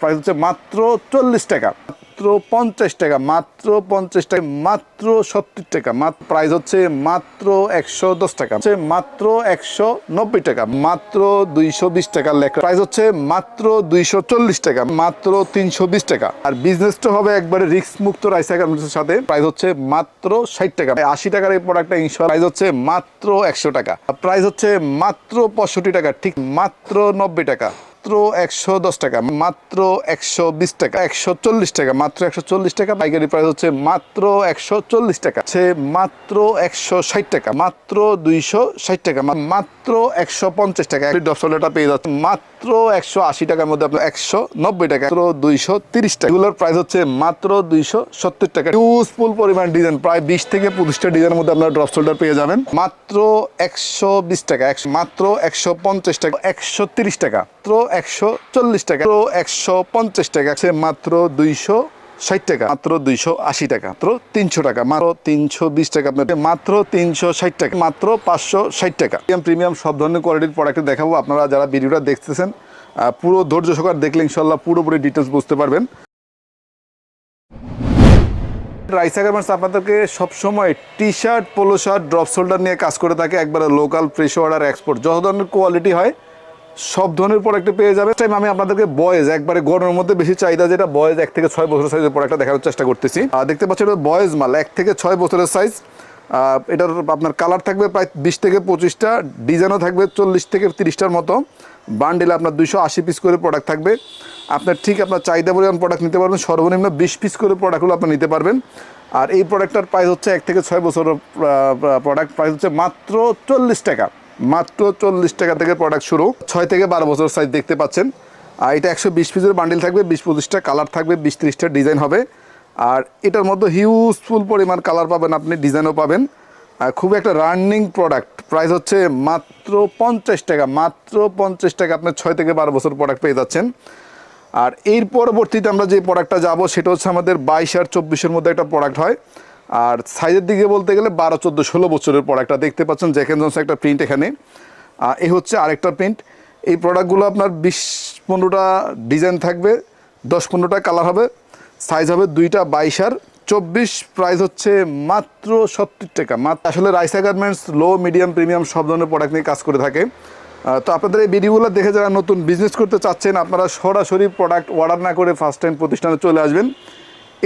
Price হচ্ছে মাত্র চল্লিশ টাকা। মাত্র পঞ্চাশ টাকা, মাত্র পঞ্চাশ টাকা, মাত্র সত্তর টাকা। মাত্র প্রাইস হচ্ছে মাত্র একশো দশ টাকা। হচ্ছে মাত্র একশো নব্বই টাকা, মাত্র দুইশো বিশ টাকা লেখা। প্রাইস হচ্ছে মাত্র দুইশো চল্লিশ টাকা, মাত্র তিনশো বিশ টাকা। আর বিজনেসটা হবে একবারে রিস্ক মুক্ত রাইস গার্মেন্টসের সাথে। প্রাইস হচ্ছে মাত্র ষাট টাকা। আশি টাকার এই প্রোডাক্টটা ইনশাল প্রাইস হচ্ছে মাত্র একশো টাকা। প্রাইস হচ্ছে মাত্র পঁয়ষট্টি টাকা, ঠিক মাত্র নব্বই টাকা। মাত্র একশো দশ টাকা, মাত্র একশো বিশ টাকা, একশো চল্লিশ টাকা, মাত্র একশো চল্লিশ টাকা। পাইকারি প্রাইস হচ্ছে মাত্র একশো চল্লিশ টাকা। হচ্ছে মাত্র একশো ষাট টাকা, মাত্র দুইশো ষাট টাকা মাত্র একশো পঞ্চাশ টাকা। ডপসলটা পেয়ে যাচ্ছে মাত্র একশো আশি টাকার মধ্যে আপনার একশো নব্বই টাকা, মাত্র দুইশো তিরিশ টাকা। এগুলোর প্রাইস হচ্ছে মাত্র দুইশো সত্তর টাকা। ইউজফুল পরিমাণ ডিজাইন প্রায় বিশ থেকে পঁচিশটা ডিজাইনের মধ্যে আপনার ড্রপ পেয়ে যাবেন। মাত্র একশো বিশ টাকা, একশো মাত্র একশো পঞ্চাশ টাকা, একশো তিরিশ টাকা। মাত্র একশো চল্লিশ টাকা, মাত্র একশো পঞ্চাশ টাকা আছে মাত্র দুইশো ষাট টাকা, মাত্র দুইশো আশি টাকা, মাত্র তিনশো টাকা, মাত্র তিনশো বিশ টাকা, আপনার মাত্র তিনশো ষাট টাকা, মাত্র পাঁচশো ষাট টাকা। প্রিমিয়াম প্রিমিয়াম, সব ধরনের কোয়ালিটির প্রোডাক্ট দেখাবো, আপনারা যারা ভিডিওটা দেখতেছেন পুরো ধৈর্য সহকার দেখলে ইনশাল্লাহ পুরোপুরি ডিটেলস বুঝতে পারবেন। রাইসা গার্মেন্টস আপনাদেরকে সবসময় T shirt polo shirt drop shoulder নিয়ে কাজ করে থাকে, একবারে লোকাল ফ্রেশ অর্ডার এক্সপোর্ট যত ধরনের কোয়ালিটি হয় সব ধরনের প্রোডাক্টে পেয়ে যাবে। টাইম আমি আপনাদেরকে বয়েজ একবারে গরমের মধ্যে বেশি চাহিদা যেটা বয়েজ এক থেকে ছয় বছরের সাইজের প্রোডাক্টটা দেখানোর চেষ্টা করতেছি। আর দেখতে পাচ্ছি এটা বয়েজ মাল, এক থেকে ছয় বছরের সাইজ এটার আপনার কালার থাকবে প্রায় বিশ থেকে পঁচিশটা ডিজাইনও থাকবে চল্লিশ থেকে তিরিশটার মতো। বান্ডেলে আপনার দুইশো আশি পিস করে প্রোডাক্ট থাকবে। আপনার ঠিক আপনার চাহিদা পরিমাণ প্রোডাক্ট নিতে পারবেন, সর্বনিম্ন বিশ পিস করে প্রোডাক্টগুলো আপনি নিতে পারবেন। আর এই প্রোডাক্টটার প্রাইস হচ্ছে এক থেকে ছয় বছরের প্রোডাক্ট প্রাইস হচ্ছে মাত্র চল্লিশ টাকা। মাত্র চল্লিশ টাকা থেকে প্রোডাক্ট শুরু। ছয় থেকে বারো বছর সাইজ দেখতে পাচ্ছেন। আর এটা একশো বিশ পিসের বান্ডিল থাকবে, বিশ পঁচিশটা কালার থাকবে, বিশ ত্রিশটা ডিজাইন হবে। আর এটার মধ্যে হিউজফুল পরিমাণ কালার পাবেন আপনি ডিজাইনও পাবেন। আর খুব একটা রানিং প্রোডাক্ট প্রাইস হচ্ছে মাত্র পঞ্চাশ টাকা, মাত্র পঞ্চাশ টাকা আপনি ছয় থেকে বারো বছর প্রোডাক্ট পেয়ে যাচ্ছেন। আর এর পরবর্তীতে আমরা যে প্রোডাক্টটা যাব, সেটা হচ্ছে আমাদের বাইশ আর চব্বিশের মধ্যে একটা প্রোডাক্ট হয়। আর সাইজের দিকে বলতে গেলে বারো, চোদ্দ, ষোলো বছরের প্রোডাক্টটা দেখতে পাচ্ছেন জ্যাকেন জন্স একটা প্রিন্ট এখানে। এই হচ্ছে আরেকটা প্রিন্ট এই প্রোডাক্টগুলো আপনার বিশ পনেরোটা ডিজাইন থাকবে, দশ পনেরোটা কালার হবে। সাইজ হবে দুইটা বাইশ আর চব্বিশ প্রাইস হচ্ছে মাত্র সত্তর টাকা। মাত্র আসলে Raisa garments low medium premium সব ধরনের প্রোডাক্ট নিয়ে কাজ করে থাকে। তো আপনাদের এই ভিডিওগুলো দেখে যারা নতুন বিজনেস করতে চাচ্ছেন, আপনারা সরাসরি প্রোডাক্ট অর্ডার না করে ফার্স্ট টাইম প্রতিষ্ঠানে চলে আসবেন।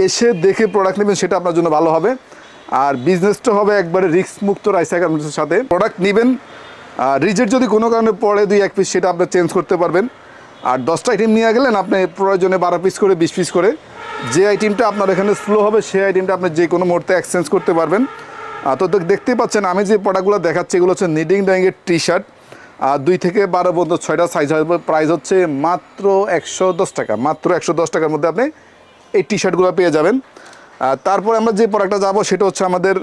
এসে দেখে প্রোডাক্ট নেবেন, সেটা আপনার জন্য ভালো হবে। আর বিজনেসটা হবে একবারে রিস্ক মুক্ত রাইসা গার্মেন্টসের সাথে। প্রোডাক্ট নেবেন রিজেক্ট যদি কোনো কারণে পড়ে দুই, এক পিস সেটা আপনি চেঞ্জ করতে পারবেন। আর দশটা আইটেম নিয়ে গেলেন, আপনি প্রয়োজনে বারো পিস করে, বিশ পিস করে। যে আইটেমটা আপনার এখানে স্লো হবে, সেই আইটেমটা আপনি যে কোনো মুহূর্তে এক্সচেঞ্জ করতে পারবেন। তো দেখতেই পাচ্ছেন, আমি যে প্রোডাক্টগুলো দেখাচ্ছি, এগুলো হচ্ছে নিডিং ডাইংয়ের টি শার্ট আর দুই থেকে বারো পর্যন্ত ছয়টা সাইজ হবে। প্রাইস হচ্ছে মাত্র একশো দশ টাকা, মাত্র একশো দশ টাকার মধ্যে আপনি এই টি শার্টগুলো পেয়ে যাবেন। তারপরে আমরা যে প্রোডাক্টটা যাব, সেটা হচ্ছে আমাদের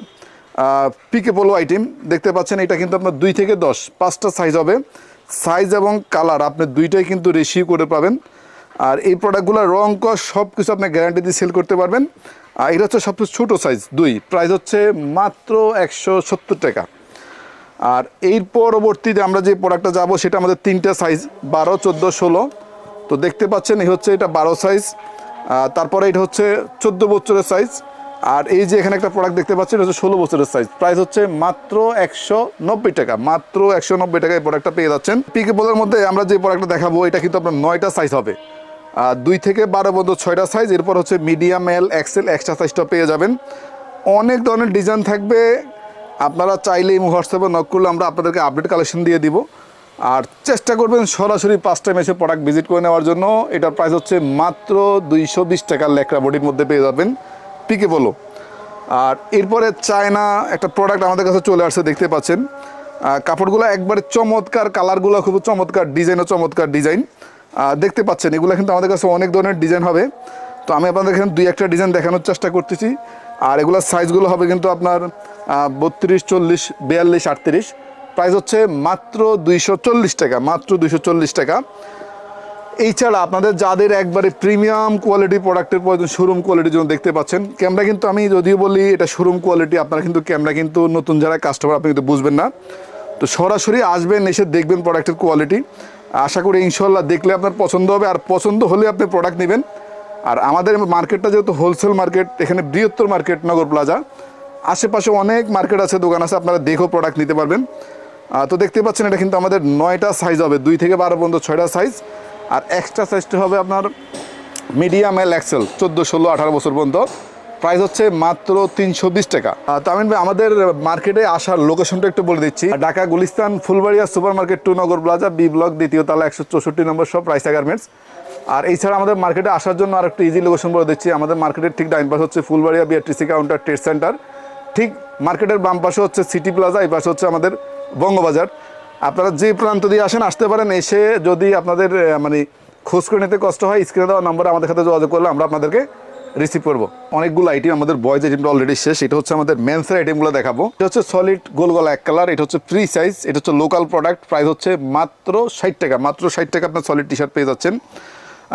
পিকে পোলো আইটেম দেখতে পাচ্ছেন, এটা কিন্তু আপনার দুই থেকে দশ, পাঁচটা সাইজ হবে। সাইজ এবং কালার আপনি দুইটাই কিন্তু রেশিও করে পাবেন। আর এই প্রোডাক্টগুলোর রং, কস সব কিছু আপনি গ্যারান্টি দিয়ে সেল করতে পারবেন। আর এটা হচ্ছে সবচেয়ে ছোটো সাইজ দুই। প্রাইস হচ্ছে মাত্র একশো সত্তর টাকা। আর এর পরবর্তীতে আমরা যে প্রোডাক্টটা যাব, সেটা আমাদের তিনটা সাইজ বারো, চোদ্দ, ষোলো। তো দেখতে পাচ্ছেন, এই হচ্ছে এটা বারো সাইজ তারপরে এটা হচ্ছে চোদ্দ বছরের সাইজ আর এই যে এখানে একটা প্রোডাক্ট দেখতে পাচ্ছেন, এটা হচ্ছে ষোলো বছরের সাইজ প্রাইস হচ্ছে মাত্র একশো নব্বই টাকা। মাত্র একশো নব্বই টাকায় এই প্রোডাক্টটা পেয়ে যাচ্ছেন। পিকে বলের মধ্যে আমরা যে প্রোডাক্টটা দেখাবো, এটা কিন্তু আপনার নয়টা সাইজ হবে। দুই থেকে বারো পর্যন্ত ছয়টা সাইজ এরপর হচ্ছে মিডিয়াম এল এক্সেল এক্সট্রা সাইজটা পেয়ে যাবেন। অনেক ধরনের ডিজাইন থাকবে। আপনারা চাইলে এই হোয়াটসঅ্যাপে নক করলে আমরা আপনাদেরকে আপডেট কালেকশন দিয়ে দিব। আর চেষ্টা করবেন সরাসরি পাঁচ টাইম এসে প্রোডাক্ট ভিজিট করে নেওয়ার জন্য। এটার প্রাইস হচ্ছে মাত্র দুইশো বিশ টাকার লেকড়া বডির মধ্যে পেয়ে যাবেন। পিকে বলো। আর এরপরে চায়না একটা প্রোডাক্ট আমাদের কাছে চলে আসছে, দেখতে পাচ্ছেন। কাপড়গুলো একবারে চমৎকার কালারগুলো খুব চমৎকার ডিজাইনও চমৎকার ডিজাইন দেখতে পাচ্ছেন, এগুলো কিন্তু আমাদের কাছে অনেক ধরনের ডিজাইন হবে। তো আমি আপনাদের এখানে দুই একটা ডিজাইন দেখানোর চেষ্টা করতেছি। আর এগুলোর সাইজগুলো হবে কিন্তু আপনার বত্রিশ, চল্লিশ, বিয়াল্লিশ, আটত্রিশ। প্রাইস হচ্ছে মাত্র দুইশো চল্লিশ টাকা, মাত্র দুইশো চল্লিশ টাকা। এই ছাড়া আপনাদের যাদের একবারে প্রিমিয়াম কোয়ালিটি প্রোডাক্টের প্রয়োজন শোরুম কোয়ালিটির জন্য দেখতে পাচ্ছেন ক্যামেরা কিন্তু আমি যদিও বলি এটা শোরুম কোয়ালিটি আপনারা কিন্তু ক্যামেরা কিন্তু নতুন যারা কাস্টমার আপনি কিন্তু বুঝবেন না। তো সরাসরি আসবেন, এসে দেখবেন প্রোডাক্টের কোয়ালিটি আশা করি ইনশাল্লাহ দেখলে আপনার পছন্দ হবে, আর পছন্দ হলে আপনি প্রোডাক্ট নেবেন। আর আমাদের মার্কেটটা যেহেতু হোলসেল মার্কেট এখানে বৃহত্তর মার্কেট নগর প্লাজা আশেপাশে অনেক মার্কেট আছে, দোকান আছে, আপনারা দেখেও প্রোডাক্ট নিতে পারবেন। তো দেখতে পাচ্ছেন, এটা কিন্তু আমাদের নয়টা সাইজ হবে। দুই থেকে বারো পর্যন্ত ছয়টা সাইজ আর এক্সট্রা সাইজটা হবে আপনার মিডিয়াম এল এক্সেল চোদ্দ, ষোলো, আঠারো বছর পর্যন্ত। প্রাইস হচ্ছে মাত্র তিনশো বিশ টাকা। তামিন ভাই, আমাদের মার্কেটে আসার লোকেশনটা একটু বলে দিচ্ছি। Dhaka, Gulistan, Fulbaria super market two Nagar plaza B block দ্বিতীয় তালা, একশো চৌষট্টি নম্বর সব রাইসা গার্মেন্টস আর এছাড়া আমাদের মার্কেটে আসার জন্য আর একটু ইজি লোকেশন বলে দিচ্ছি। আমাদের মার্কেটের ঠিক ডাইন পাশে হচ্ছে Fulbaria BRTC counter trade centre ঠিক মার্কেটের বাম পাশে হচ্ছে সিটি প্লাজা এই পাশে হচ্ছে আমাদের বঙ্গবাজার। আপনারা যে প্রান্ত দিয়ে আসেন, আসতে পারেন, এসে যদি আপনাদের মানে খোঁজ করে নিতে কষ্ট হয় স্ক্রিনে দেওয়া নম্বরে আমাদের সাথে যোগাযোগ করলে আমরা আপনাদেরকে রিসিভ করব। অনেকগুলো আইটেম আমাদের বয়েজ আইটেমটা অলরেডি শেষ। এটা হচ্ছে আমাদের মেন্সের আইটেমগুলো দেখাবো। এটা হচ্ছে সলিড গোল গলা এক কালার এটা হচ্ছে ফ্রি সাইজ এটা হচ্ছে লোকাল প্রোডাক্ট প্রাইস হচ্ছে মাত্র ষাট টাকা, মাত্র ষাট টাকা আপনার সলিড টি শার্ট পেয়ে যাচ্ছেন।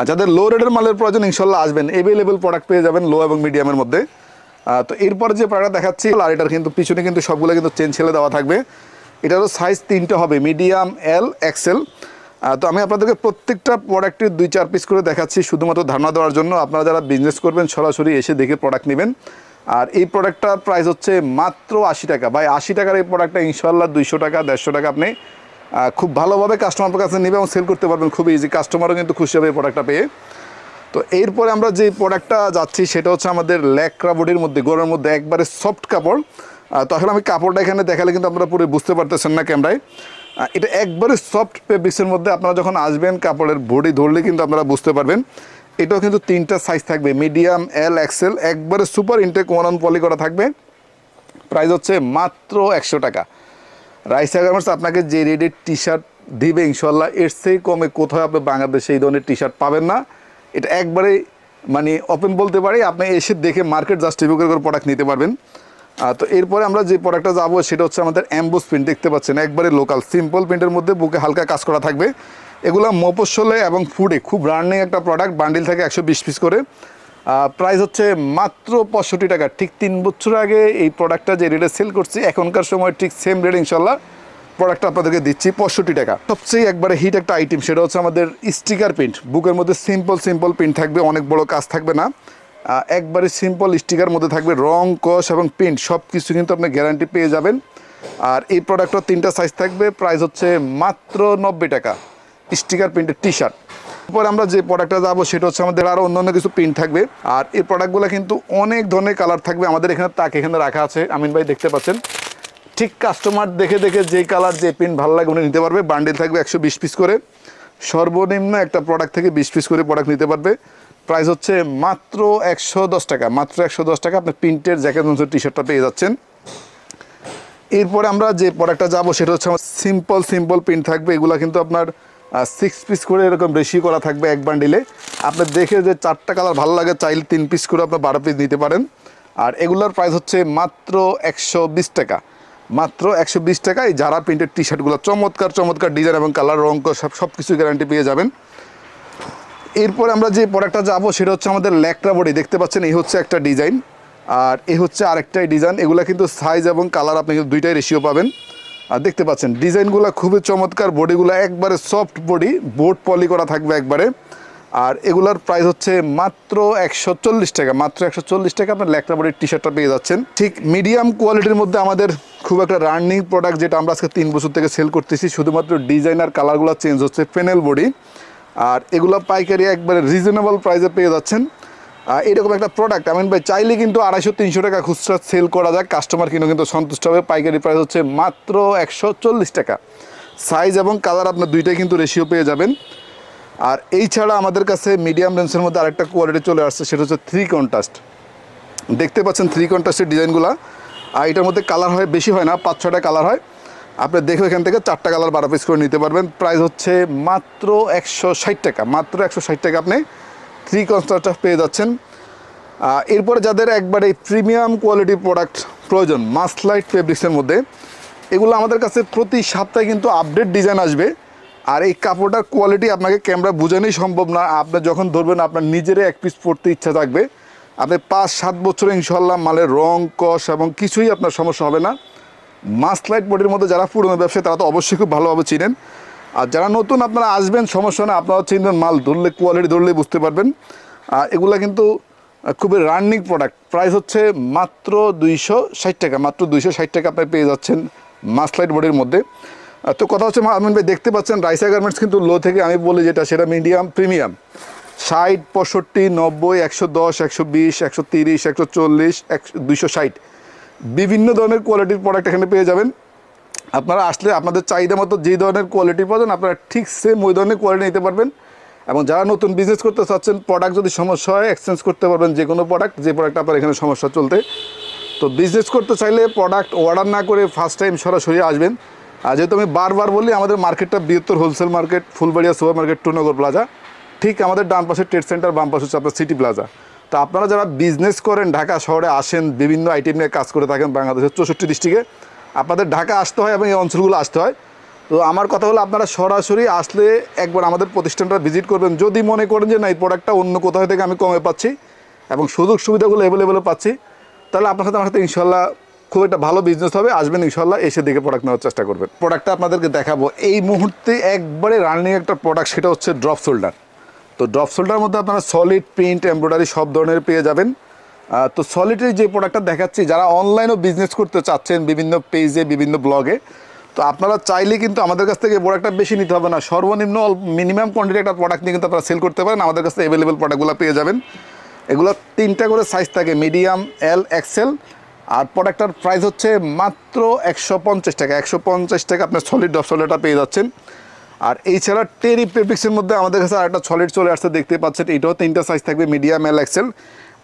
যাদের লো রেটের মালের প্রয়োজন, ইনশাল্লাহ আসবেন। এভেলেবেল প্রোডাক্ট পেয়ে যাবেন লো এবং মিডিয়ামের মধ্যে। তো এরপর যে প্রোডাক্ট দেখাচ্ছি, আর এটার কিন্তু পিছনে কিন্তু সবগুলো কিন্তু চেন ছেলে দেওয়া থাকবে। এটারও সাইজ তিনটে হবে মিডিয়াম এল এক্সেল তো আমি আপনাদেরকে প্রত্যেকটা প্রোডাক্টের দুই চার পিস করে দেখাচ্ছি, শুধুমাত্র ধারণা দেওয়ার জন্য। আপনারা যারা বিজনেস করবেন, সরাসরি এসে দেখে প্রোডাক্ট নেবেন। আর এই প্রোডাক্টটার প্রাইস হচ্ছে মাত্র আশি টাকা। ভাই, আশি টাকার এই প্রোডাক্টটা ইনশাল্লাহ দুইশো টাকা, দেড়শো টাকা আপনি খুব ভালোভাবে কাস্টমারের কাছে নেবে এবং সেল করতে পারবেন। খুবই ইজি কাস্টমারও কিন্তু খুশি হবে এই প্রোডাক্টটা পেয়ে। তো এরপরে আমরা যে প্রোডাক্টটা যাচ্ছি, সেটা হচ্ছে আমাদের ল্যাকরা বডির মধ্যে গরমের মধ্যে একবারে সফট কাপড়। তো আসলে আমি কাপড়টা এখানে দেখালে কিন্তু আপনারা পুরো বুঝতে পারতেছেন না ক্যামেরায়। এটা একবারে সফট ফেব্রিক্সের মধ্যে আপনারা যখন আসবেন কাপড়ের বডি ধরলে কিন্তু আপনারা বুঝতে পারবেন। এটাও কিন্তু তিনটা সাইজ থাকবে মিডিয়াম এল এক্সেল একবারে super intake one on poly করা থাকবে। প্রাইস হচ্ছে মাত্র একশো টাকা। রাইসা গার্মেন্টস আপনাকে যে রেডের টি শার্ট দিবে ইনশাল্লাহ এর সেই কমে কোথাও আপনি বাংলাদেশে এই ধরনের টি শার্ট পাবেন না। এটা একবারে মানে ওপেন বলতে পারি, আপনি এসে দেখে মার্কেট জাস্টিফিকেট করে প্রোডাক্ট নিতে পারবেন। তো এরপরে আমরা যে প্রোডাক্টটা যাব, সেটা হচ্ছে আমাদের অ্যাম্বোস প্রিন্ট দেখতে পাচ্ছেন। একবারে লোকাল সিম্পল প্রিন্টের মধ্যে বুকে হালকা কাজ করা থাকবে। এগুলো মফস্বলে এবং ফুডে খুব রানিং একটা প্রোডাক্ট বান্ডিল থাকে একশো বিশ পিস করে। প্রাইস হচ্ছে মাত্র পঁয়ষট্টি টাকা। ঠিক তিন বছর আগে এই প্রোডাক্টটা যে রেটে সেল করছি, এখনকার সময় ঠিক সেম রেট ইনশাল্লাহ প্রোডাক্টটা আপনাদেরকে দিচ্ছি পঁয়ষট্টি টাকা। সবচেয়ে একবারে হিট একটা আইটেম সেটা হচ্ছে আমাদের স্টিকার প্রিন্ট বুকের মধ্যে সিম্পল সিম্পল প্রিন্ট থাকবে, অনেক বড় কাজ থাকবে না। একবারে সিম্পল স্টিকার মধ্যে থাকবে রং, কস এবং প্রিন্ট সব কিছু কিন্তু আপনি গ্যারান্টি পেয়ে যাবেন। আর এই প্রোডাক্টটার তিনটা সাইজ থাকবে প্রাইস হচ্ছে মাত্র নব্বই টাকা স্টিকার প্রিন্টের টি শার্ট এরপর আমরা যে প্রোডাক্টটা যাব, সেটা হচ্ছে আমাদের আরও অন্যান্য কিছু প্রিন্ট থাকবে। আর এই প্রোডাক্টগুলো কিন্তু অনেক ধরনের কালার থাকবে, আমাদের এখানে তাক এখানে রাখা আছে, আমিন ভাই দেখতে পাচ্ছেন। ঠিক কাস্টমার দেখে দেখে যে কালার যে প্রিন্ট ভালো লাগে উনি নিতে পারবে। বান্ডিল থাকবে একশো বিশ পিস করে। সর্বনিম্ন একটা প্রোডাক্ট থেকে বিশ পিস করে প্রোডাক্ট নিতে পারবে। প্রাইস হচ্ছে মাত্র একশো দশ টাকা, মাত্র একশো দশ টাকা আপনি প্রিন্টের জ্যাকেট টি শার্টটা পেয়ে যাচ্ছেন। এরপরে আমরা যে প্রোডাক্টটা যাব সেটা হচ্ছে আমার সিম্পল সিম্পল প্রিন্ট থাকবে। এগুলো কিন্তু আপনার সিক্স পিস করে এরকম বেশি করা থাকবে এক বান্ডিলে আপনি দেখে যে চারটা কালার ভালো লাগে, চাইলে তিন পিস করে আপনার বারো পিস নিতে পারেন। আর এগুলোর প্রাইস হচ্ছে মাত্র একশো বিশ টাকা। মাত্র একশো বিশ টাকায় যারা প্রিন্টের টি শার্টগুলো চমৎকার চমৎকার ডিজাইন এবং কালার রঙ সব সব কিছু গ্যারান্টি পেয়ে যাবেন। এরপর আমরা যে প্রোডাক্টটা যাব, সেটা হচ্ছে আমাদের ল্যাকটা বডি দেখতে পাচ্ছেন, এই হচ্ছে একটা ডিজাইন আর এই হচ্ছে আরেকটাই ডিজাইন এগুলো কিন্তু সাইজ এবং কালার আপনি কিন্তু দুইটাই রেশিও পাবেন। আর দেখতে পাচ্ছেন ডিজাইনগুলো খুবই চমৎকার বডিগুলো একবারে সফট বডি বোর্ড পলি করা থাকবে একবারে। আর এগুলার প্রাইস হচ্ছে মাত্র একশো চল্লিশ টাকা, মাত্র একশো চল্লিশ টাকা আপনার ল্যাকটা বডির টি শার্টটা পেয়ে যাচ্ছেন। ঠিক মিডিয়াম কোয়ালিটির মধ্যে আমাদের খুব একটা রানিং প্রোডাক্ট যেটা আমরা আজকে তিন বছর থেকে সেল করতেছি, শুধুমাত্র ডিজাইন আর কালারগুলো চেঞ্জ হচ্ছে পেনেল বডি আর এগুলো পাইকারি একবারে রিজনেবল প্রাইসে পেয়ে যাচ্ছেন। এরকম একটা প্রোডাক্ট আমিন ভাই, চাইলে কিন্তু আড়াইশো, তিনশো টাকা খুচরা সেল করা যায় কাস্টমার কিন্তু কিন্তু সন্তুষ্ট হবে। পাইকারি প্রাইস হচ্ছে মাত্র একশো চল্লিশ টাকা। সাইজ এবং কালার আপনার দুইটাই কিন্তু রেশিও পেয়ে যাবেন। আর এই ছাড়া আমাদের কাছে মিডিয়াম রেঞ্জের মধ্যে আরেকটা কোয়ালিটি চলে আসছে, সেটা হচ্ছে থ্রি কন্টাস্ট দেখতে পাচ্ছেন থ্রি কন্ট্রাস্টের ডিজাইনগুলো আর এটার মধ্যে কালার হয়, বেশি হয় না, পাঁচ ছটা কালার হয়। আপনি দেখে এখান থেকে চারটা কালার বারো পিস করে নিতে পারবেন। প্রাইস হচ্ছে মাত্র একশো ষাট টাকা, মাত্র একশো ষাট টাকা আপনি থ্রি কনস্ট্রাক্টার পেয়ে যাচ্ছেন। এরপরে যাদের একবারে প্রিমিয়াম কোয়ালিটির প্রোডাক্ট প্রয়োজন মাসলাইট ফেব্রিক্সের মধ্যে, এগুলো আমাদের কাছে প্রতি সপ্তাহে কিন্তু আপডেট ডিজাইন আসবে। আর এই কাপড়টার কোয়ালিটি আপনাকে ক্যামেরা বোঝানোই সম্ভব না। আপনি যখন ধরবেন, আপনার নিজেরই এক পিস পরতে ইচ্ছা থাকবে। আপনি পাঁচ সাত বছরে ইনশাল্লাহ মালের রং, কষ এবং কিছুই আপনার সমস্যা হবে না। মাসলাইট বডির মধ্যে যারা পুরনো ব্যবসায়ী, তারা তো অবশ্যই খুব ভালোভাবে চিনেন। আর যারা নতুন আপনারা আসবেন, সমস্যা না আপনারা চিনবেন মাল ধরলে কোয়ালিটি ধরলে বুঝতে পারবেন। আর এগুলা কিন্তু খুবই রানিং প্রোডাক্ট প্রাইস হচ্ছে মাত্র দুইশো ষাট টাকা, মাত্র দুইশো ষাট টাকা আপনি পেয়ে যাচ্ছেন মাসলাইট বডির মধ্যে। তো কথা হচ্ছে, আমিন ভাই দেখতে পাচ্ছেন, রাইসা গার্মেন্টস কিন্তু লো থেকে, আমি বলি যেটা, সেটা মিডিয়াম প্রিমিয়াম ষাট, পঁয়ষট্টি, নব্বই, একশো দশ, একশো বিশ, একশো তিরিশ, একশো চল্লিশ, একশো, দুইশো ষাট। বিভিন্ন ধরনের কোয়ালিটির প্রোডাক্ট এখানে পেয়ে যাবেন। আপনারা আসলে আপনাদের চাহিদা মতো যে ধরনের কোয়ালিটি পাবেন, আপনারা ঠিক সেম ওই ধরনের কোয়ালিটি নিতে পারবেন। এবং যারা নতুন বিজনেস করতে চাচ্ছেন প্রোডাক্ট যদি সমস্যা হয় এক্সচেঞ্জ করতে পারবেন যে কোনো প্রোডাক্ট যে প্রোডাক্ট আপনার এখানে সমস্যা চলতে। তো বিজনেস করতে চাইলে প্রোডাক্ট অর্ডার না করে ফার্স্ট টাইম সরাসরি আসবেন। আর যেহেতু আমি বারবার বলি, আমাদের মার্কেটটা বৃহত্তর wholesale market Fulbaria super market টুনগর plaza ঠিক আমাদের ডান পাশে ট্রেড সেন্টার বাম পাশে হচ্ছে আপনার সিটি প্লাজা তো আপনারা যারা বিজনেস করেন, ঢাকা শহরে আসেন, বিভিন্ন আইটেম নিয়ে কাজ করে থাকেন বাংলাদেশের চৌষট্টি ডিস্ট্রিক্টে আপনাদের ঢাকা আসতে হয় এবং এই অঞ্চলগুলো আসতে হয়। তো আমার কথা হলো, আপনারা সরাসরি আসলে একবার আমাদের প্রতিষ্ঠানটা ভিজিট করবেন। যদি মনে করেন যে না, এই প্রোডাক্টটা অন্য কোথাও থেকে আমি কমে পাচ্ছি এবং সুযোগ সুবিধাগুলো অ্যাভেলেবেলে পাচ্ছি, তাহলে আপনার সাথে আমার সাথে ইনশাল্লাহ খুব একটা ভালো বিজনেস হবে। আসবেন ইনশাল্লাহ এসে দেখে প্রোডাক্ট নেওয়ার চেষ্টা করবেন। প্রোডাক্টটা আপনাদেরকে দেখাবো। এই মুহূর্তে একবারে রানিং একটা প্রোডাক্ট সেটা হচ্ছে ড্রপ শোল্ডার তো ড্রপ শোল্ডার মধ্যে আপনারা সলিড প্রিন্ট এমব্রয়ডারি সব ধরনের পেয়ে যাবেন। তো সলিডের যে প্রোডাক্টটা দেখাচ্ছি, যারা অনলাইনেও বিজনেস করতে চাচ্ছেন বিভিন্ন পেজে বিভিন্ন ব্লগে তো আপনারা চাইলে কিন্তু আমাদের কাছ থেকে প্রোডাক্টটা বেশি নিতে হবে না। সর্বনিম্ন মিনিমাম কোয়ান্টিটি একটা প্রোডাক্ট নিয়ে কিন্তু আপনারা সেল করতে পারেন। আমাদের কাছে অ্যাভেলেবেল প্রোডাক্টগুলো পেয়ে যাবেন। এগুলো তিনটা করে সাইজ থাকে মিডিয়াম এল এক্সেল আর প্রোডাক্টটার প্রাইস হচ্ছে মাত্র একশো পঞ্চাশ টাকা। একশো পঞ্চাশ টাকা আপনার সলিড সলিডটা পেয়ে যাচ্ছেন। আর এই ছাড়া টেরি পেপিক্সের মধ্যে আমাদের কাছে আরেকটা সলিড চলে আসছে, দেখতে পাচ্ছেন, এটাও তিনটা সাইজ থাকবে মিডিয়াম এল এক্সেল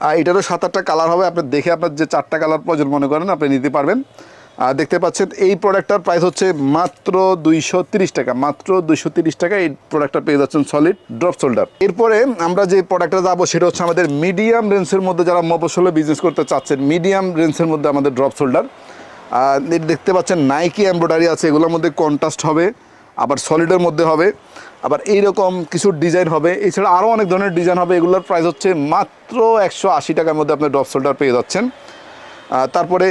আর এটারও সাত আটটা কালার হবে, আপনি দেখে আপনার যে চারটা কালার প্রয়োজন মনে করেন, আপনি নিতে পারবেন। আর দেখতে পাচ্ছেন, এই প্রোডাক্টটার প্রাইস হচ্ছে মাত্র দুইশো টাকা, মাত্র দুইশো টাকা এই প্রোডাক্টটা পেয়ে যাচ্ছেন সলিড ড্রপ শোল্ডার এরপরে আমরা যে প্রোডাক্টটা যাব, সেটা হচ্ছে আমাদের মিডিয়াম রেঞ্জের মধ্যে যারা মফসলে বিজনেস করতে চাচ্ছেন মিডিয়াম রেঞ্জের মধ্যে আমাদের ড্রপ শোল্ডার আর দেখতে পাচ্ছেন নাইকি এমব্রয়ডারি আছে, এগুলোর মধ্যে কন্ট্রাস্ট হবে। আবার সলিডের মধ্যে হবে, আবার এইরকম কিছু ডিজাইন হবে। এছাড়া আরও অনেক ধরনের ডিজাইন হবে, এগুলোর প্রাইস হচ্ছে মাত্র একশো আশি টাকার মধ্যে আপনি ড্রপ শোল্ডার পেয়ে যাচ্ছেন। তারপরে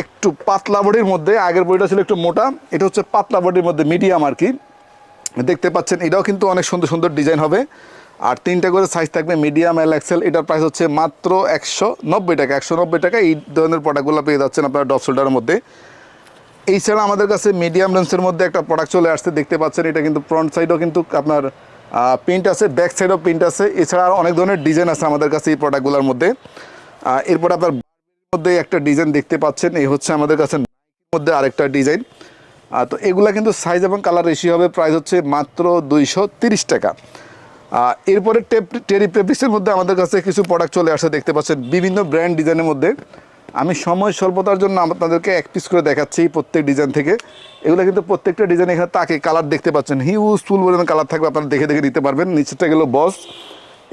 একটু পাতলা বডির মধ্যে, আগের বডিটা ছিল একটু মোটা, এটা হচ্ছে পাতলা বডির মধ্যে মিডিয়াম আর কি। দেখতে পাচ্ছেন, এটাও কিন্তু অনেক সুন্দর সুন্দর ডিজাইন হবে। আর তিনটা করে সাইজ থাকবে মিডিয়াম এল এক্সেল এটার প্রাইস হচ্ছে মাত্র একশো নব্বই টাকা, একশো নব্বই টাকা এই ধরনের প্রোডাক্টগুলো পেয়ে যাচ্ছেন আপনারা ডপ শোল্ডারের মধ্যে। এই ছাড়া আমাদের কাছে মিডিয়াম রেঞ্জের মধ্যে একটা প্রোডাক্ট চলে আসছে, দেখতে পাচ্ছেন, এটা কিন্তু ফ্রন্ট সাইডও কিন্তু আপনার প্রিন্ট আছে ব্যাক সাইডও প্রিন্ট আছে, এছাড়া আরও অনেক ধরনের ডিজাইন আছে আমাদের কাছে এই প্রোডাক্টগুলোর মধ্যে। এরপর আপনার মধ্যে একটা ডিজাইন দেখতে পাচ্ছেন, এই হচ্ছে আমাদের কাছে মধ্যে আরেকটা ডিজাইন তো এগুলা কিন্তু সাইজ এবং কালার রেশি হবে প্রাইস হচ্ছে মাত্র দুইশো তিরিশ টাকা। এরপরে টেপ টেরি পেপিক্সের মধ্যে আমাদের কাছে কিছু প্রোডাক্ট চলে আসছে দেখতে পাচ্ছেন, বিভিন্ন ব্র্যান্ড ডিজাইনের মধ্যে। আমি সময় স্বল্পতার জন্য আপনাদেরকে এক পিস করে দেখাচ্ছি প্রত্যেক ডিজাইন থেকে। এগুলো কিন্তু প্রত্যেকটা ডিজাইন এখানে তাকে কালার দেখতে পাচ্ছেন। হিউজ ফুল পরিমাণ কালার থাকবে, আপনারা দেখে দেখে নিতে পারবেন। নিচেটা গেল বস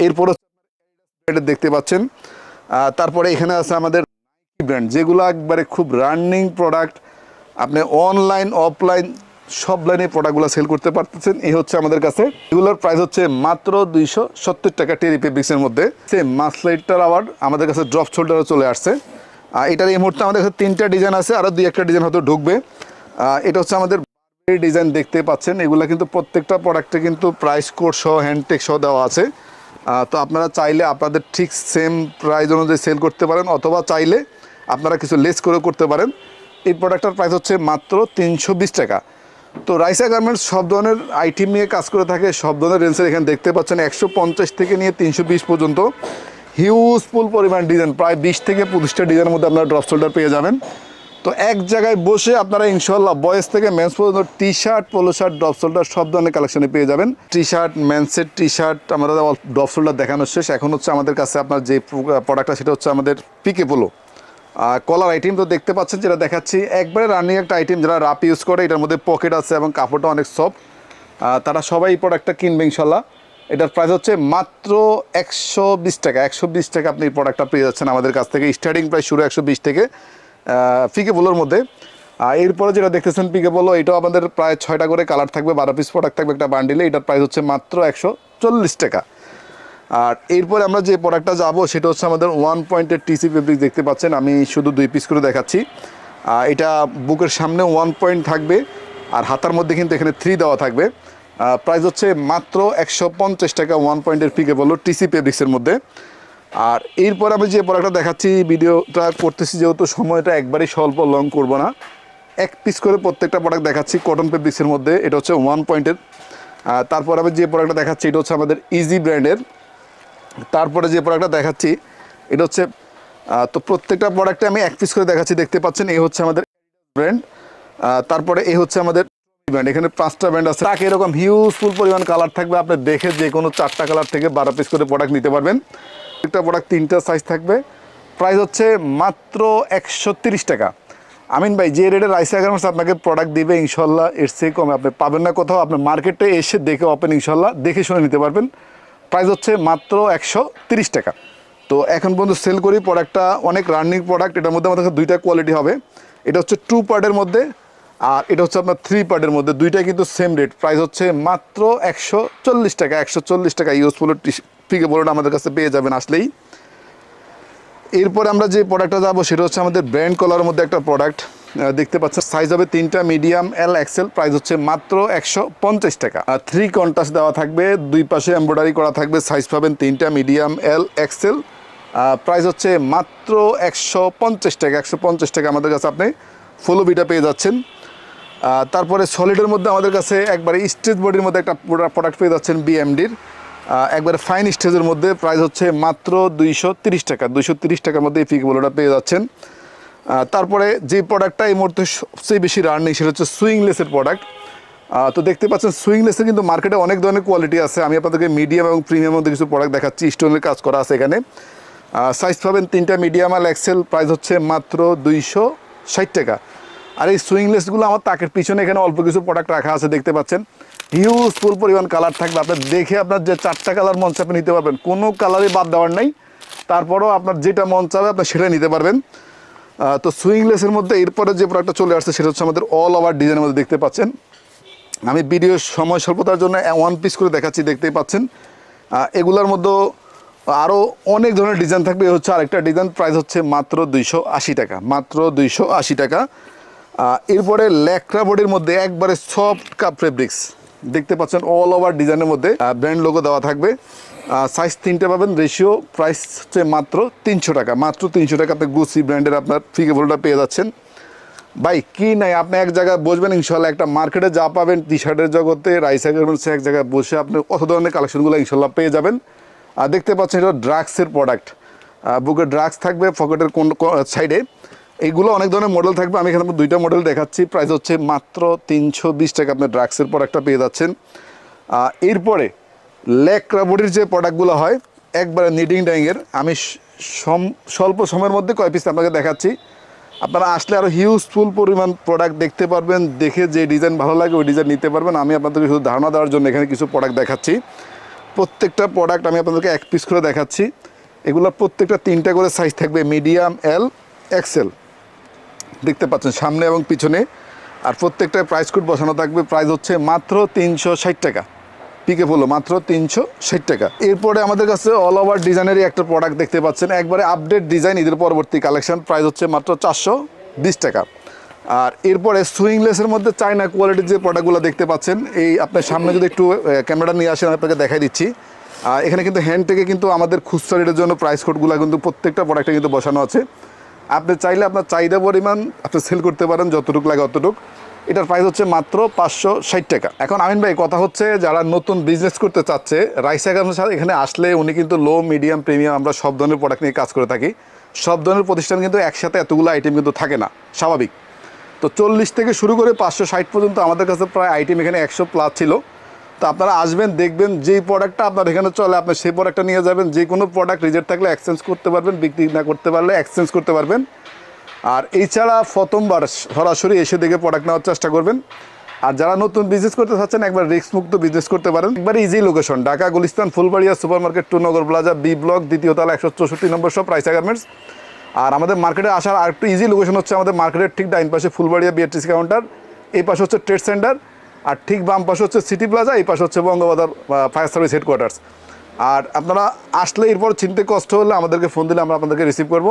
এরপর দেখতে পাচ্ছেন। তারপরে এখানে আছে আমাদের ব্র্যান্ড যেগুলো একবারে খুব রানিং প্রোডাক্ট আপনি অনলাইন অফলাইন সব লাইনে প্রোডাক্টগুলো সেল করতে পারতেছেন। এই হচ্ছে আমাদের কাছে। এগুলোর প্রাইস হচ্ছে মাত্র দুইশো সত্তর টাকা টেরি পেপিক্সের মধ্যে। সেম মাসলাইটটার আবার আমাদের কাছে ড্রপ শোল্ডারও চলে আসছে। এটার এই মুহূর্তে আমাদের তিনটা ডিজাইন আছে আরও দুই একটা ডিজাইন হয়তো ঢুকবে। এটা হচ্ছে আমাদের ডিজাইন দেখতে পাচ্ছেন, এগুলো কিন্তু প্রত্যেকটা প্রোডাক্টে কিন্তু প্রাইস কোড সহ হ্যান্ডটেক সহ দেওয়া আছে। তো আপনারা চাইলে আপনাদের ঠিক সেম প্রাইস অনুযায়ী সেল করতে পারেন, অথবা চাইলে আপনারা কিছু লেস করে করতে পারেন। এই প্রোডাক্টটার প্রাইস হচ্ছে মাত্র তিনশো বিশ টাকা। তো রাইসা গার্মেন্টস সব ধরনের আইটেম নিয়ে কাজ করে থাকে, সব ধরনের রেঞ্জের এখানে দেখতে পাচ্ছেন, একশো পঞ্চাশ থেকে নিয়ে তিনশো বিশ পর্যন্ত। হিউজ ফুল পরিমাণ ডিজাইন প্রায় বিশ থেকে পঁচিশটা ডিজাইনের মধ্যে আপনারা ড্রপ শোল্ডার পেয়ে যাবেন। তো এক জায়গায় বসে আপনারা ইনশাল্লাহ বয়েস থেকে মেন্স পর্যন্ত T shirt polo shirt drop shoulder সব ধরনের কালেকশনে পেয়ে যাবেন। টি শার্ট মেন্সের টি শার্ট আমরা ড্রপ শোল্ডার দেখানো শেষ। এখন হচ্ছে আমাদের কাছে আপনার যে প্রোডাক্টটা সেটা হচ্ছে আমাদের পিকে পোলো আর কলার আইটেম তো দেখতে পাচ্ছেন, যেটা দেখাচ্ছি, একবারে রানিং একটা আইটেম যারা রাপ ইউজ করে, এটার মধ্যে পকেট আছে এবং কাপড়টা অনেক সফট তারা সবাই এই প্রোডাক্টটা কিনবে ইনশাল্লাহ এটার প্রাইস হচ্ছে মাত্র একশো বিশ টাকা। একশো বিশ টাকা আপনি প্রোডাক্টটা পেয়ে যাচ্ছেন আমাদের কাছ থেকে। স্টার্টিং প্রাইস শুরু একশো বিশ থেকে ফিকে পোলোর মধ্যে। এরপরে যেটা দেখতেছেন পিকে পোলো এটাও আমাদের প্রায় ছয়টা করে কালার থাকবে, বারো পিস প্রোডাক্ট থাকবে একটা বান্ডিলে এটার প্রাইস হচ্ছে মাত্র একশো চল্লিশ টাকা। আর এরপরে আমরা যে প্রোডাক্টটা যাব, সেটা হচ্ছে আমাদের ওয়ান পয়েন্টের টিসি ফেব্রিক দেখতে পাচ্ছেন। আমি শুধু দুই পিস করে দেখাচ্ছি। এটা বুকের সামনে ওয়ান পয়েন্ট থাকবে, আর হাতার মধ্যে কিন্তু এখানে থ্রি দেওয়া থাকবে। প্রাইস হচ্ছে মাত্র একশো পঞ্চাশ টাকা ওয়ান পয়েন্টের পিকে বলল টিসি ফেব্রিক্সের মধ্যে। আর এরপর আমি যে প্রোডাক্টটা দেখাচ্ছি ভিডিওটা করতেছি যেহেতু সময়টা একবারই স্বল্প লং করব না। এক পিস করে প্রত্যেকটা প্রোডাক্ট দেখাচ্ছি কটন ফেব্রিক্সের মধ্যে, এটা হচ্ছে ওয়ান পয়েন্টের তারপর আমি যে প্রোডাক্টটা দেখাচ্ছি, এটা হচ্ছে আমাদের ইজি ব্র্যান্ডের তারপরে যে প্রোডাক্টটা দেখাচ্ছি, এটা হচ্ছে তো প্রত্যেকটা প্রোডাক্টে আমি এক পিস করে দেখাচ্ছি, দেখতে পাচ্ছেন, এই হচ্ছে আমাদের ব্র্যান্ড তারপরে এই হচ্ছে আমাদের ব্র্যান্ড এখানে পাঁচটা ব্র্যান্ড আছে। তাকে এরকম হিউজফুল পরিমাণ কালার থাকবে, আপনি দেখে যে কোনো চারটা কালার থেকে বারো পিস করে প্রোডাক্ট নিতে পারবেন। একটা প্রোডাক্ট তিনটা সাইজ থাকবে। প্রাইস হচ্ছে মাত্র একশো টাকা। আমিন ভাই, যে রেটে রাইসা গার্মেন্টস আপনাকে প্রোডাক্ট দিবে, ইনশাল্লাহ এর চেয়ে কমে। আপনি পাবেন না কোথাও, আপনি মার্কেটে এসে দেখে ওপেন ইনশাল্লাহ দেখে শুনে নিতে পারবেন। প্রাইস হচ্ছে মাত্র একশো টাকা। তো এখন পর্যন্ত সেল করি প্রোডাক্টটা অনেক রানিং প্রোডাক্ট এটার মধ্যে আমাদের দুইটা কোয়ালিটি হবে। এটা হচ্ছে টু পার্টের মধ্যে আর এটা হচ্ছে আপনার থ্রি পার্টের মধ্যে দুইটাই কিন্তু সেম রেট প্রাইস হচ্ছে মাত্র একশো চল্লিশ টাকা, একশো চল্লিশ টাকা ইউজফুল পিকে বলোটা আমাদের কাছে পেয়ে যাবেন আসলেই। এরপরে আমরা যে প্রোডাক্টটা যাব, সেটা হচ্ছে আমাদের ব্র্যান্ড কলারের মধ্যে একটা প্রোডাক্ট দেখতে পাচ্ছেন সাইজ হবে তিনটা মিডিয়াম এল এক্সেল প্রাইস হচ্ছে মাত্র একশো পঞ্চাশ টাকা। আর থ্রি কন্টাস্ট দেওয়া থাকবে, দুই পাশে এমব্রয়ডারি করা থাকবে সাইজ পাবেন তিনটা মিডিয়াম এল এক্সেল প্রাইস হচ্ছে মাত্র একশো পঞ্চাশ টাকা, একশো পঞ্চাশ টাকা আমাদের কাছে আপনি ফলো বিটা পেয়ে যাচ্ছেন। তারপরে সলিডের মধ্যে আমাদের কাছে একবারে স্টেজ বডির মধ্যে একটা প্রোডাক্ট পেয়ে যাচ্ছেন বিএমডির একবারে ফাইন স্টেজের মধ্যে প্রাইস হচ্ছে মাত্র দুইশো তিরিশ টাকা। দুইশো তিরিশ টাকার মধ্যে এই পিকগুলোটা পেয়ে যাচ্ছেন। তারপরে যে প্রোডাক্টটা এই মুহূর্তে সবচেয়ে বেশি রানিং সেটা হচ্ছে সুইংলেসের প্রোডাক্ট তো দেখতে পাচ্ছেন সুইংলেসের কিন্তু মার্কেটে অনেক ধরনের কোয়ালিটি আছে। আমি আপনাদেরকে মিডিয়াম এবং প্রিমিয়াম মধ্যে কিছু প্রোডাক্ট দেখাচ্ছি। স্টোনের কাজ করা আছে এখানে। সাইজ পাবেন তিনটা মিডিয়াম আর এক্সেল প্রাইস হচ্ছে মাত্র দুইশো ষাট টাকা। আর এই সুইংলেসগুলো আমার তাকের পিছনে এখানে অল্প কিছু প্রোডাক্ট রাখা আছে, দেখতে পাচ্ছেন? হিউজফুল পরিমাণ কালার থাকবে। আপনার দেখে আপনার যে চারটা কালার মন চাপে নিতে পারবেন, কোনো কালারই বাদ দেওয়ার নাই। তারপরও আপনার যেটা মন চাবে আপনি সেটা নিতে পারবেন। তো সুইংলেসের মধ্যে এরপরে যে প্রোডাক্টটা চলে আসছে, সেটা হচ্ছে আমাদের অল ওভার ডিজাইনের মধ্যে দেখতে পাচ্ছেন। আমি ভিডিও সময় স্বল্পতার জন্য ওয়ান পিস করে দেখাচ্ছি, দেখতেই পাচ্ছেন। এগুলোর মধ্যে আরও অনেক ধরনের ডিজাইন থাকবে। এ হচ্ছে আরেকটা ডিজাইন প্রাইস হচ্ছে মাত্র দুইশো আশি টাকা। মাত্র দুইশো আশি টাকা। এরপরে ল্যাকড়া বডির মধ্যে একবারে সফট কাপ ফেব্রিক্স দেখতে পাচ্ছেন অল ওভার ডিজাইনের মধ্যে ব্র্যান্ড লোগো দেওয়া থাকবে। সাইজ তিনটে পাবেন রেশিও প্রাইস হচ্ছে মাত্র তিনশো টাকা। মাত্র তিনশো টাকা আপনি গুসি ব্র্যান্ডের আপনার ফিকেবলটা পেয়ে যাচ্ছেন। ভাই, কি নাই, আপনি এক জায়গায় বসবেন ইনশাল্লাহ একটা মার্কেটে যা পাবেন টি শার্টের জগতে রাইসা গার্মেন্টসে এক জায়গায় বসে আপনি কত ধরনের কালেকশনগুলো ইনশাল্লাহ পেয়ে যাবেন। আর দেখতে পাচ্ছেন এটা ড্রাগসের প্রোডাক্ট বুকের ড্রাগস থাকবে পকেটের কোন সাইডে এইগুলো অনেক ধরনের মডেল থাকবে। আমি এখানে দুইটা মডেল দেখাচ্ছি। প্রাইস হচ্ছে মাত্র তিনশো বিশ টাকা। আপনি ড্রাগসের প্রোডাক্টটা পেয়ে যাচ্ছেন। এরপরে ল্যাকড়া বডির যে প্রোডাক্টগুলো হয়, একবারে নিডিং ডাইংয়ের আমি সম- স্বল্প সময়ের মধ্যে কয় পিস আপনাকে দেখাচ্ছি। আপনারা আসলে আরও হিউজফুল পরিমাণ প্রোডাক্ট দেখতে পারবেন, দেখে যে ডিজাইন ভালো লাগে, ওই ডিজাইন নিতে পারবেন। আমি আপনাদেরকে শুধু ধারণা দেওয়ার জন্য এখানে কিছু প্রোডাক্ট দেখাচ্ছি। প্রত্যেকটা প্রোডাক্ট আমি আপনাদেরকে এক পিস করে দেখাচ্ছি। এগুলো প্রত্যেকটা তিনটা করে সাইজ থাকবে মিডিয়াম এল এক্সেল দেখতে পাচ্ছেন সামনে এবং পিছনে। আর প্রত্যেকটা প্রাইস কোড বসানো থাকবে। প্রাইস হচ্ছে মাত্র তিনশো ষাট টাকা। পিকে হলো মাত্র তিনশো ষাট টাকা। এরপরে আমাদের কাছে অল ওভার ডিজাইনেরই একটা প্রোডাক্ট দেখতে পাচ্ছেন। একবারে আপডেট ডিজাইন ঈদের পরবর্তী কালেকশন প্রাইস হচ্ছে মাত্র চারশো বিশ টাকা। আর এরপরে সুইংলেসের মধ্যে চায়না কোয়ালিটির যে প্রোডাক্টগুলো দেখতে পাচ্ছেন, এই আপনার সামনে যদি একটু ক্যামেরা নিয়ে আসেন আপনাকে দেখাই দিচ্ছি। আর এখানে কিন্তু হ্যান্ড থেকে কিন্তু আমাদের খুচরা রেটের জন্য প্রাইস কোডগুলো কিন্তু প্রত্যেকটা প্রোডাক্টে কিন্তু বসানো আছে। আপনি চাইলে আপনার চাহিদা পরিমাণ আপনি সেল করতে পারেন, যতটুকু লাগে অতটুক। এটার প্রাইস হচ্ছে মাত্র পাঁচশো ষাট টাকা। এখন আমিন ভাই, কথা হচ্ছে যারা নতুন বিজনেস করতে চাচ্ছে, রাইস রাইসা গার্মেন্টস এখানে আসলে উনি কিন্তু লো মিডিয়াম প্রিমিয়াম আমরা সব ধরনের প্রোডাক্ট নিয়ে কাজ করে থাকি। সব ধরনের প্রতিষ্ঠান কিন্তু একসাথে এতগুলো আইটেম কিন্তু থাকে না, স্বাভাবিক। তো চল্লিশ থেকে শুরু করে পাঁচশো ষাট পর্যন্ত আমাদের কাছে প্রায় আইটেম এখানে একশো প্লাস ছিল। তো আপনারা আসবেন, দেখবেন যেই প্রোডাক্টটা আপনার এখানে চলে, আপনি সেই প্রোডাক্টটা নিয়ে যাবেন। যে কোনো প্রোডাক্ট রিজেক্ট থাকলে এক্সচেঞ্জ করতে পারবেন, বিক্রি না করতে পারলে এক্সচেঞ্জ করতে পারবেন। আর এছাড়া প্রথমবার সরাসরি এসে দেখে প্রোডাক্ট নেওয়ার চেষ্টা করবেন। আর যারা নতুন বিজনেস করতে চাচ্ছেন, একবার রিস্ক মুক্ত বিজনেস করতে পারেন। একবার easy location Dhaka, Gulistan, Fulbaria super market two Nagar, plaza, B block, দ্বিতীয় তালা, একশো চৌষট্টি নম্বর সব রাইসা গার্মেন্টস। আর আমাদের মার্কেটে আসার আরেকটু ইজি লোকেশন হচ্ছে আমাদের মার্কেটের ঠিক ডাইন পাশে ফুলবাড়িয়া বিআরটিসি কাউন্টার এই পাশে হচ্ছে ট্রেড সেন্টার আর ঠিক বাম পাশে হচ্ছে সিটি প্লাজা, এই পাশে হচ্ছে বঙ্গবাজার ফায়ার সার্ভিস হেডকোয়ার্টার্স আর আপনারা আসলে এরপর চিনতে কষ্ট হলে আমাদেরকে ফোন দিলে আমরা আপনাদেরকে রিসিভ করব।